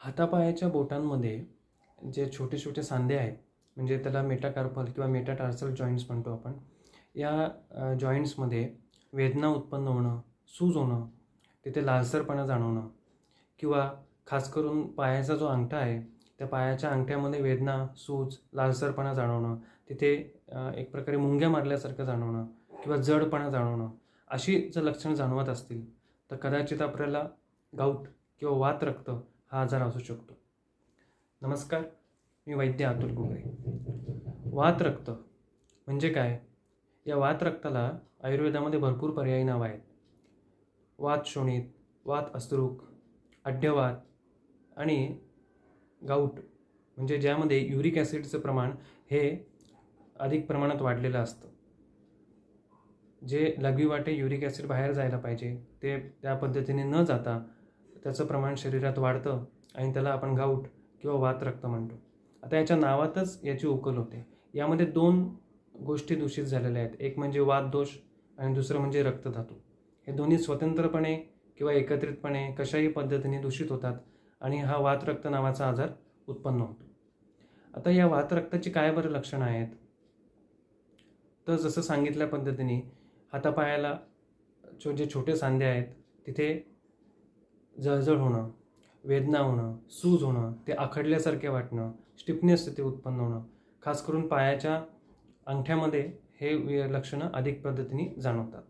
हातापायाच्या बोटांमध्ये जे छोटे छोटे सांधे आहेत म्हणजे त्याला मेटाकार्पल किंवा मेटाटार्सल जॉईंट्स म्हणतो आपण या जॉईंट्समध्ये वेदना उत्पन्न होणं सूज होणं तिथे लालसरपणा जाणवणं किंवा खास करून पायाचा जो अंगठा आहे त्या पायाच्या अंगठ्यामध्ये वेदना सूज लालसरपणा जाणवणं तिथे एक प्रकारे मुंग्या मारल्यासारखं जाणवणं किंवा जडपणा जाणवणं अशी जर लक्षणं जाणवत असतील तर कदाचित आपल्याला गाऊट किंवा वात रक्त हा आजार असू शकतो नमस्कार मी वैद्य अतुल कुंबळे वात रक्त म्हणजे काय? या वात रक्ताला आयुर्वेदामध्ये भरपूर पर्यायी नावं आहेत. वात शोणित वात अस्त्रुक अड्यवात आणि गाऊट म्हणजे ज्यामध्ये युरिक ॲसिडचं प्रमाण हे अधिक प्रमाणात वाढलेलं असतं. जे लघवी वाटे युरिक ॲसिड बाहेर जायला पाहिजे ते त्या पद्धतीने न जाता त्याचं प्रमाण शरीरात वाढतं आणि त्याला आपण गाऊट किंवा वात रक्त म्हणतो. आता याच्या नावातच याची उकल होते. यामध्ये दोन गोष्टी दूषित झालेल्या आहेत. एक म्हणजे वात दोष आणि दुसरं म्हणजे रक्तधातू हे दोन्ही स्वतंत्रपणे किंवा एकत्रितपणे कशाही पद्धतीने दूषित होतात आणि हा वातरक्त नावाचा आजार उत्पन्न होतो. आता या वातरक्ताची काय बरं लक्षणं आहेत? तर जसं सांगितल्या पद्धतीने हातापायाला छो जे छोटे सांधे आहेत तिथे जळजळ होणं वेदना होणं सूज होणं ते आखडल्यासारखे वाटणं स्टिफनेस तिथे उत्पन्न होणं. खास करून पायाच्या अंगठ्यामध्ये हे वि- लक्षणं अधिक पद्धतीने जाणवतात.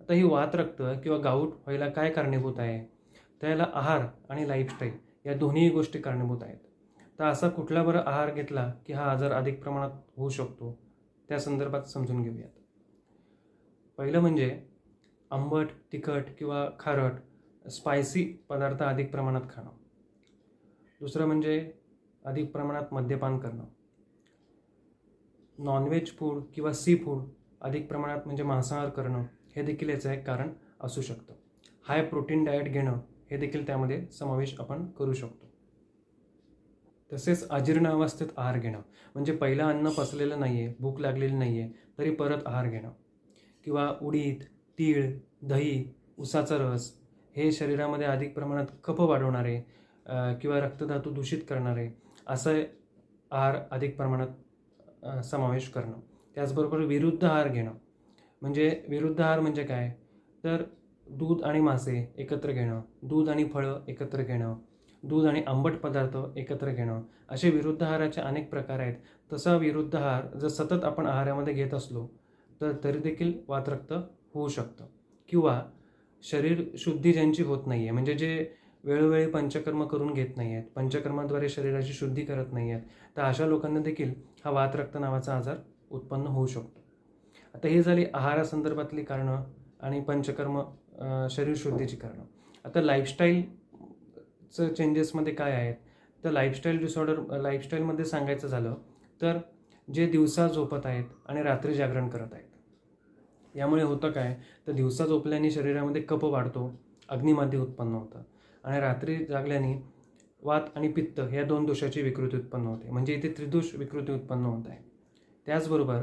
आता ही वात रक्त किंवा गाऊट व्हायला काय कारणीभूत आहे? त्याला आहार आणि लाईफस्टाईल या दोन्ही गोष्टी कारणीभूत आहेत. तर असा कुठला बरं आहार घेतला की हा आजार अधिक प्रमाणात होऊ शकतो? त्या संदर्भात समजून घेऊयात. पहिलं म्हणजे आंबट तिखट किंवा खारट स्पायसी पदार्थ अधिक प्रमाणात खाणं. दुसरं म्हणजे अधिक प्रमाणात मद्यपान करणं. नॉनव्हेज फूड किंवा सी फूड अधिक प्रमाणात म्हणजे मांसाहार करणं हे देखील याचं एक कारण असू शकतं. हाय प्रोटीन डाएट घेणं हे देखील त्यामध्ये समावेश आपण करू शकतो. तसेच अजीर्ण अवस्थेत आहार घेणं म्हणजे पहिलं अन्न पचलेलं नाही आहे भूक लागलेली नाही आहे तरी परत आहार घेणं. किंवा उडीद तीळ दही उसाचा रस हे शरीरामध्ये अधिक प्रमाणात कफ वाढवणारे किंवा रक्तधातू दूषित करणारे असं आहार अधिक प्रमाणात समावेश करणं. त्याचबरोबर विरुद्ध आहार घेणं. म्हणजे विरुद्ध आहार म्हणजे काय? तर दूध आणि मासे एकत्र घेणं दूध आणि फळं एकत्र घेणं दूध आणि आंबट पदार्थ एकत्र घेणं असे विरुद्ध आहाराचे अनेक प्रकार आहेत. तसा विरुद्ध आहार जर सतत आपण आहारामध्ये घेत असलो तर तरी देखील वातरक्त होऊ शकतं. किंवा शरीर शुद्धी ज्यांची होत नाही आहे म्हणजे जे वेळोवेळी पंचकर्म करून घेत नाही आहेत पंचकर्माद्वारे शरीराची शुद्धी करत नाही आहेत तर अशा लोकांना देखील हा वातरक्त नावाचा आजार उत्पन्न होऊ शकतो. आता हे झाली आहारासंदर्भातली कारणं आणि पंचकर्म शरीर शुद्धीची कारणं. आता लाईफस्टाईलचं चेंजेसमध्ये काय आहेत? तर लाईफस्टाईल डिसऑर्डर लाईफस्टाईलमध्ये सांगायचं झालं तर जे दिवसा झोपत आहेत आणि रात्री जागरण करत आहेत यामुळे होतं काय? तर दिवसा झोपल्याने शरीरामध्ये कप वाढतो अग्निमाद्य उत्पन्न होतं आणि रात्री जागल्याने वात आणि पित्त या दोन दोषाची विकृती उत्पन्न होते. म्हणजे इथे त्रिदोष विकृती उत्पन्न होत आहे. त्याचबरोबर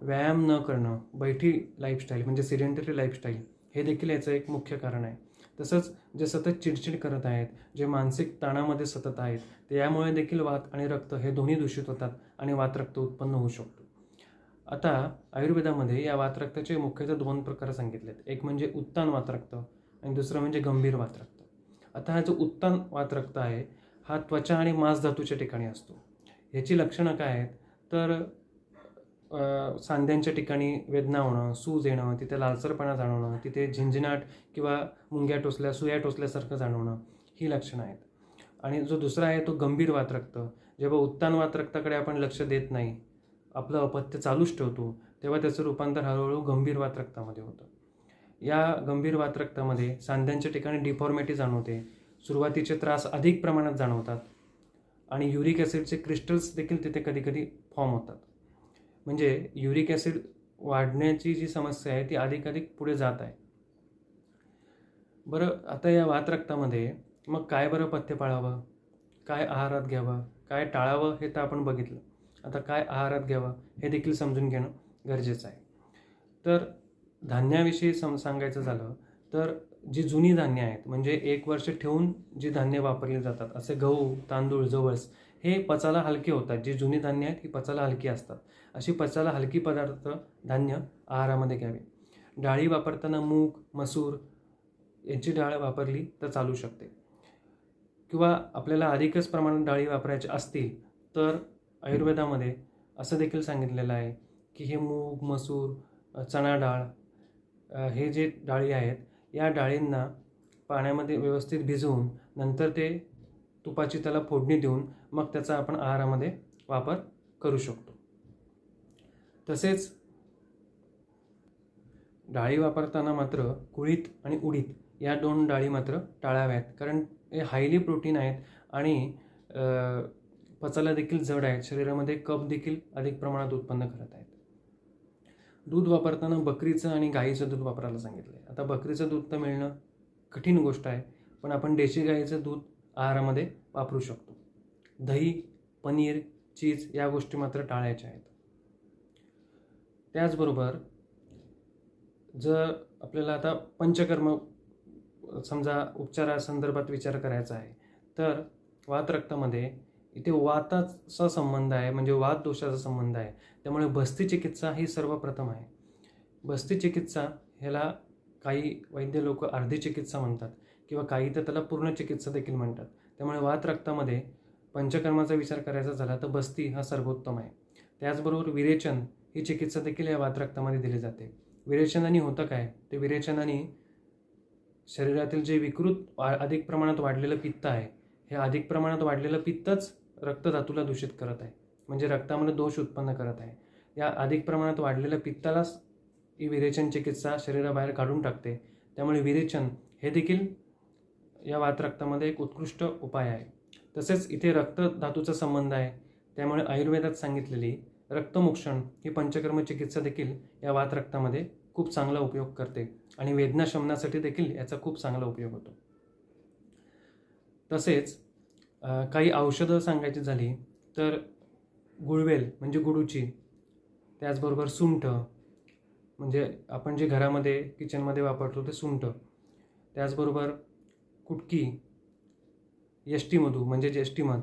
व्यायाम न करणं बैठी लाईफस्टाईल म्हणजे सिडेंटरी लाईफस्टाईल हे देखील याचं एक मुख्य कारण आहे. तसंच जे सतत चिडचिड करत आहेत जे मानसिक ताणामध्ये सतत आहेत ते यामुळे देखील वात आणि रक्त हे दोन्ही दूषित होतात आणि वात रक्त उत्पन्न होऊ शकतो. आता आयुर्वेदामध्ये या वातरक्ताचे मुख्यतः दोन प्रकार सांगितलेत. एक म्हणजे उत्तान वातरक्त आणि दुसरं म्हणजे गंभीर वातरक्त आता हा जो उत्तान वातरक्त आहे हा त्वचा आणि मांस धातूच्या ठिकाणी असतो. ह्याची लक्षणं काय आहेत? तर सांध्यांच्या ठिकाणी वेदना होणं सूज येणं तिथे लालसरपणा जाणवणं तिथे झिंझिनाट किंवा मुंग्या टोचल्या सुया टोचल्यासारखं जाणवणं ही लक्षणं आहेत. आणि जो दुसरा आहे तो गंभीर वातरक्त जेव्हा उत्तान वातरक्ताकडे आपण लक्ष देत नाही आपलं अपत्य चालूच ठेवतो तेव्हा त्याचं रूपांतर हळूहळू गंभीर वातरक्तामध्ये होतं. या गंभीर वातरक्तामध्ये सांध्यांच्या ठिकाणी डिफॉर्मेटी जाणवते सुरुवातीचे त्रास अधिक प्रमाणात जाणवतात आणि युरिक ॲसिडचे क्रिस्टल्स देखील तिथे कधीकधी फॉर्म होतात. म्हणजे युरिक ॲसिड वाढण्याची जी समस्या आहे ती अधिकाधिक पुढे जात आहे. बरं आता या वातरक्तामध्ये मग काय बरं पथ्य पाळावं? काय आहारात घ्यावं? काय टाळावं हे तर आपण बघितलं. आता काय आहारात घ्यावं हे देखील समजून घेणं गरजेचं आहे. तर धान्याविषयी सम सांगायचं झालं तर जी जुनी धान्य आहेत म्हणजे एक वर्ष ठेवून जी धान्य वापरली जातात असे गहू तांदूळ जवस हे पचायला हलके होतात. जी जुनी धान्य आहेत ही पचायला हलकी असतात. अशी पचायला हलकी पदार्थ धान्य आहारामध्ये घ्यावे. डाळी वापरताना मूग मसूर यांची डाळ वापरली तर चालू शकते. किंवा आपल्याला अधिकच प्रमाणात डाळी वापरायची असतील तर आयुर्वेदामध्ये असं देखील सांगितलेलं आहे की हे मूग मसूर चणा डाळ हे जे डाळी आहेत या डाळींना पाण्यामध्ये व्यवस्थित भिजवून नंतर ते तुपाची त्याला फोडणी देऊन मग त्याचा आपण आहारामध्ये वापर करू शकतो. तसेच डाळी वापरताना मात्र कुळीत आणि उडीद या दोन डाळी मात्र टाळाव्यात कारण हे हायली प्रोटीन आहेत आणि पचायला देखील जड आहेत. शरीरामध्ये कप देखील अधिक प्रमाणात उत्पन्न करत आहेत. दूध वापरताना बकरीचं आणि गाईचं दूध वापरायला सांगितलं आहे आता बकरीचं दूध तर मिळणं कठीण गोष्ट आहे पण आपण देशी गाईचं दूध आहारामध्ये वापरू शकतो. दही पनीर चीज या गोष्टी मात्र टाळायच्या आहेत. त्याचबरोबर जर आपल्याला आता पंचकर्म समजा उपचारासंदर्भात विचार करायचा आहे तर वातरक्तामध्ये इथे वाताचा संबंध आहे म्हणजे वात दोषाचा संबंध आहे. त्यामुळे बस्ती चिकित्सा ही सर्वप्रथम आहे. बस्ती चिकित्सा ह्याला काही वैद्य लोक अर्धी चिकित्सा म्हणतात किंवा काही तर त्याला पूर्ण चिकित्सा देखील म्हणतात. त्यामुळे वात रक्तामध्ये पंचकर्माचा विचार करायचा झाला तर बस्ती हा सर्वोत्तम आहे. त्याचबरोबर विरेचन ही चिकित्सा देखील या वात रक्तामध्ये दिली जाते. विरेचनाने होतं काय? ते विरेचनाने शरीरातील जे विकृत वा- अधिक प्रमाणात वाढलेलं पित्त आहे हे अधिक प्रमाणात वाढलेलं पित्तच रक्तधातूला दूषित करत आहे. म्हणजे रक्तामध्ये दोष उत्पन्न करत आहे. या अधिक प्रमाणात वाढलेल्या पित्तालाच ही विरेचन चिकित्सा शरीराबाहेर काढून टाकते. त्यामुळे विरेचन हे देखील या वात रक्तामध्ये एक उत्कृष्ट उपाय आहे. तसेच इथे रक्तधातूचा संबंध आहे. त्यामुळे आयुर्वेदात सांगितलेली रक्तमोक्षण ही पंचकर्म चिकित्सा देखील या वात रक्तामध्ये खूप चांगला उपयोग करते आणि वेदना शमनासाठी देखील याचा खूप चांगला उपयोग होतो. तसेच काही औषधं सांगायची झाली तर गुळवेल म्हणजे गुडूची त्याचबरोबर सुंठ म्हणजे आपण जे घरामध्ये किचनमध्ये वापरतो ते सुंठ त्याचबरोबर कुटकी यष्टीमधू म्हणजे ज्येष्ठीमध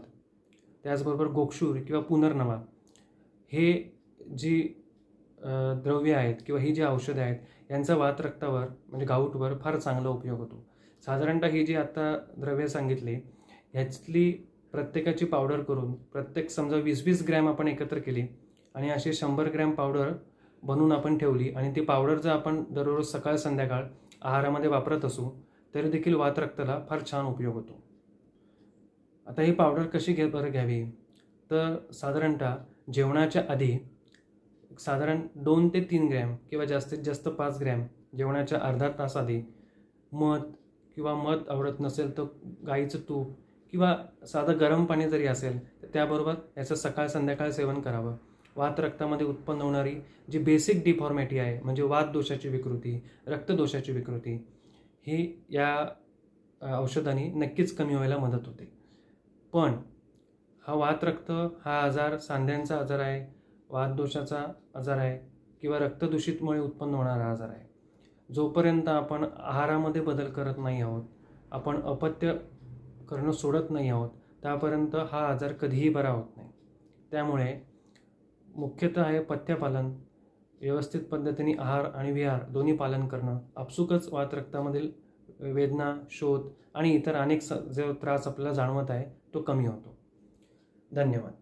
त्याचबरोबर गोक्षूर किंवा पुनर्नवा. हे जी द्रव्य आहेत किंवा ही जी औषधं आहेत यांचा वात रक्तावर म्हणजे गाऊटवर फार चांगला उपयोग होतो. साधारणतः ही जी आत्ता द्रव्य सांगितली ह्याचली प्रत्येकाची पावडर करून प्रत्येक समजा वीस वीस ग्रॅम आपण एकत्र केली आणि अशी शंभर ग्रॅम पावडर बनवून आपण ठेवली आणि ती पावडर जर आपण दररोज सकाळ संध्याकाळ आहारामध्ये वापरत असू तरी देखील वातरक्ताला फार छान उपयोग होतो. आता ही पावडर कशी घे बरं घ्यावी? तर साधारणतः जेवणाच्या आधी साधारण दोन ते तीन ग्रॅम किंवा जास्तीत जास्त पाच ग्रॅम जेवणाच्या अर्धा तास आधी मध किंवा मध आवडत नसेल तर गाईचं तूप किंवा साधं गरम पाणी जरी असेल तर त्याबरोबर याचं सकाळ संध्याकाळ सेवन करावं. वात रक्तामध्ये उत्पन्न होणारी जी बेसिक डिफॉर्मॅटी आहे म्हणजे वात दोषाची विकृती रक्तदोषाची विकृती ही या औषधाने औषधांनी नक्कीच कमी व्हायला मदत होते. पण हा वात रक्त हा आजार सांध्यांचा आजार आहे वात दोषाचा आजार आहे किंवा रक्तदूषितमुळे उत्पन्न होणारा आजार आहे. जोपर्यंत आपण आहारामध्ये बदल करत नाही आहोत आपण अपत्य करणं सोडत नाही आहोत. त्यापर्यंत हा आजार कधीही बरा होत नाही. त्यामुळे मुख्यतः आहे पथ्यपालन व्यवस्थित पद्धतीने आहार आणि विहार दोन्ही पालन करणं आपसुकच वातरक्तामधील वेदना शोध आणि इतर अनेक स जो त्रास आपल्याला जाणवत आहे तो कमी होतो. धन्यवाद.